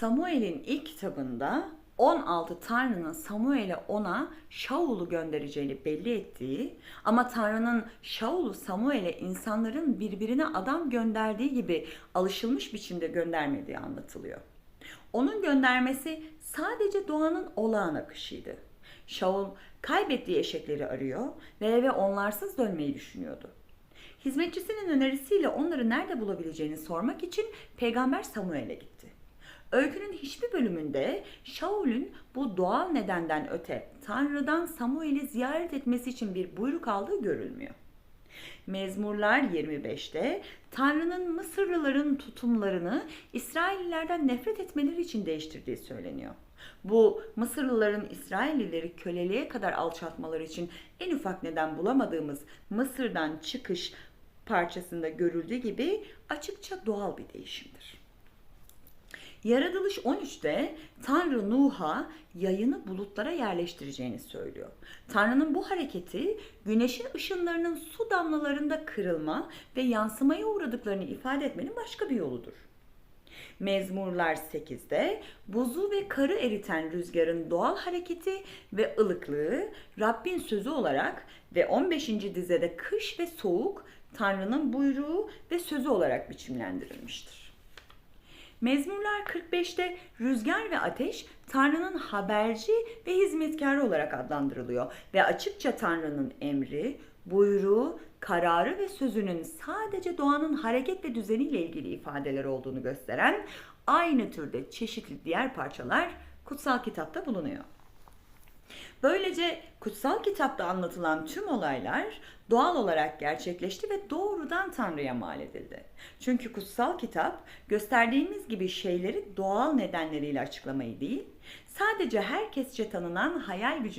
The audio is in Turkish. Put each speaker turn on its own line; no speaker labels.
Samuel'in ilk kitabında 16 Tanrı'nın Samuel'e ona Şaul'u göndereceğini belli ettiği ama Tanrı'nın Şaul'u Samuel'e insanların birbirine adam gönderdiği gibi alışılmış biçimde göndermediği anlatılıyor. Onun göndermesi sadece doğanın olağan akışıydı. Şaul kaybettiği eşekleri arıyor ve eve onlarsız dönmeyi düşünüyordu. Hizmetçisinin önerisiyle onları nerede bulabileceğini sormak için peygamber Samuel'e gitti. Öykünün hiçbir bölümünde Şaul'ün bu doğal nedenden öte Tanrı'dan Samuel'i ziyaret etmesi için bir buyruk aldığı görülmüyor. Mezmurlar 25'te Tanrı'nın Mısırlıların tutumlarını İsraillilerden nefret etmeleri için değiştirdiği söyleniyor. Bu Mısırlıların İsraillileri köleliğe kadar alçaltmaları için en ufak neden bulamadığımız Mısır'dan çıkış parçasında görüldüğü gibi açıkça doğal bir değişimdir. Yaratılış 13'te Tanrı Nuh'a yayını bulutlara yerleştireceğini söylüyor. Tanrı'nın bu hareketi güneşin ışınlarının su damlalarında kırılma ve yansımaya uğradıklarını ifade etmenin başka bir yoludur. Mezmurlar 8'de buzu ve karı eriten rüzgarın doğal hareketi ve ılıklığı Rabbin sözü olarak ve 15. dizede kış ve soğuk Tanrı'nın buyruğu ve sözü olarak biçimlendirilmiştir. Mezmurlar 45'te rüzgar ve ateş Tanrı'nın haberci ve hizmetkarı olarak adlandırılıyor ve açıkça Tanrı'nın emri, buyruğu, kararı ve sözünün sadece doğanın hareket ve düzeniyle ilgili ifadeler olduğunu gösteren aynı türde çeşitli diğer parçalar kutsal kitapta bulunuyor. Böylece kutsal kitapta anlatılan tüm olaylar doğal olarak gerçekleşti ve doğrudan Tanrı'ya mal edildi. Çünkü kutsal kitap gösterdiğimiz gibi şeyleri doğal nedenleriyle açıklamayı değil, sadece herkesçe tanınan hayal gücü